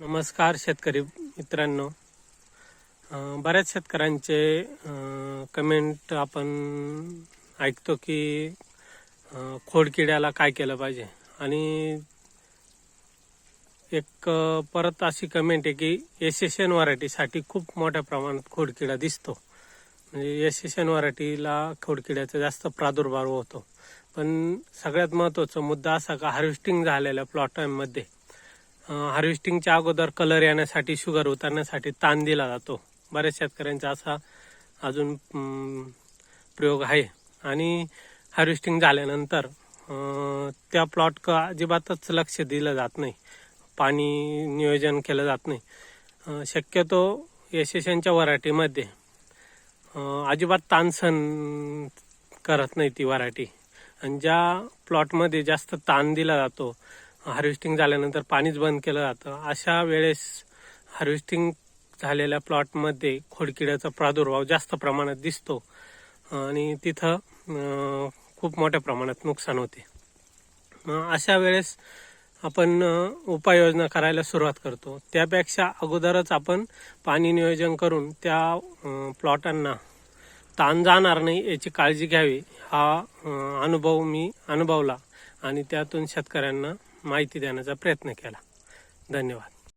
नमस्कार शेतकरी मित्रांनो. बऱ्याच शेतकऱ्यांचे कमेंट आपण ऐकतो की खोडकिड्याला काय केलं पाहिजे? आणि एक परत अशी कमेंट आहे की एस एस एन व्हरायटीसाठी खूप मोठ्या प्रमाणात खोडकिडा दिसतो. म्हणजे एस एस एन व्हरायटीला खोडकिड्याचा जास्त प्रादुर्भाव होतो. पण सगळ्यात महत्त्वाचा मुद्दा असा का हार्वेस्टिंग झालेल्या प्लॉटांमध्ये हार्वेस्टिंगच्या अगोदर कलर येण्यासाठी शुगर उतरण्यासाठी ताण दिला जातो. बऱ्याच शेतकऱ्यांचा असा अजून प्रयोग आहे. आणि हार्वेस्टिंग झाल्यानंतर त्या प्लॉट अजिबातच लक्ष दिलं जात नाही. पाणी नियोजन केलं जात नाही. शक्यतो एस वराटीमध्ये अजिबात ताण सहन करत नाही ती व्हरायटी आणि ज्या प्लॉटमध्ये जास्त ताण दिला जातो हार्वेस्टिंग झाल्यानंतर पाणीच बंद केलं जातं. अशा वेळेस हार्वेस्टिंग झालेल्या प्लॉटमध्ये खोडकिड्याचा प्रादुर्भाव जास्त प्रमाणात दिसतो. आणि तिथं खूप मोठ्या प्रमाणात नुकसान होते. अशा वेळेस आपण उपाययोजना करायला सुरुवात करतो. त्यापेक्षा अगोदरच आपण पाणी नियोजन करून त्या प्लॉटांना ताण जाणार नाही याची काळजी घ्यावी. हा अनुभव मी अनुभवला. आणि त्यातून शेतकऱ्यांना माहिती देण्याचा प्रयत्न केला. धन्यवाद.